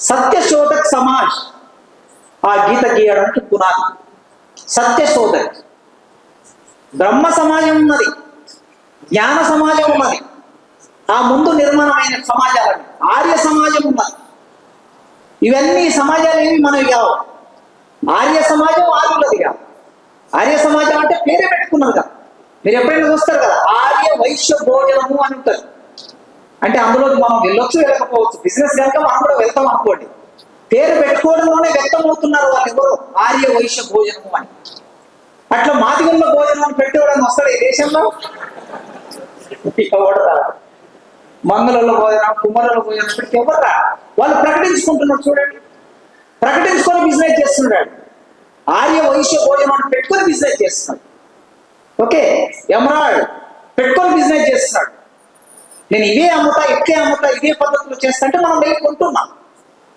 సత్యశోధక్ సమాజ్ ఆ గీత గీయడానికి పునాది. సత్యశోధక్. బ్రహ్మ సమాజం ఉన్నది జ్ఞాన సమాజం ఉన్నది ఆ ముందు నిర్మాణమైన సమాజాలని ఆర్య సమాజం ఉన్నది. ఇవన్నీ సమాజాలు ఏమి మనవి కావు. ఆర్య సమాజం ఆర్యులది కాదు ఆర్య సమాజం అంటే పేరే పెట్టుకున్నారు కదా. మీరు ఎప్పుడైనా చూస్తారు కదా ఆర్య వైశ్య భోజనము అని ఉంటుంది. అంటే అందులో మనం వెళ్ళొచ్చు వెళ్ళకపోవచ్చు. బిజినెస్ కనుక మనం కూడా వెళ్తాం అనుకోండి. పేరు పెట్టుకోవడంలోనే వ్యక్తం అవుతున్నారు వాళ్ళు ఎవరు? ఆర్య వైశ్య భోజనము అని. అట్లా మాదిగొల్ల భోజనం అని పెట్టేవాడని వస్తాడు ఈ దేశంలో. మంగళంలో భోజనం కుమ్మరంలో భోజనం పెట్టి ఎవరు రా వాళ్ళు ప్రకటించుకుంటున్నారు చూడండి. ప్రకటించుకొని బిజినెస్ చేస్తున్నాడు. ఆర్య వైశ్య భోజనం అని పెట్టుకొని బిజినెస్ చేస్తున్నాడు. ఓకే ఎమరాల్డ్ పెట్టుకొని బిజినెస్ చేస్తున్నాడు. నేను ఇవే అమ్ముతా ఇట్లే అమ్ముతా ఇదే పద్ధతిలో చేస్తా అంటే మనం వెళ్ళి కొంటున్నాం.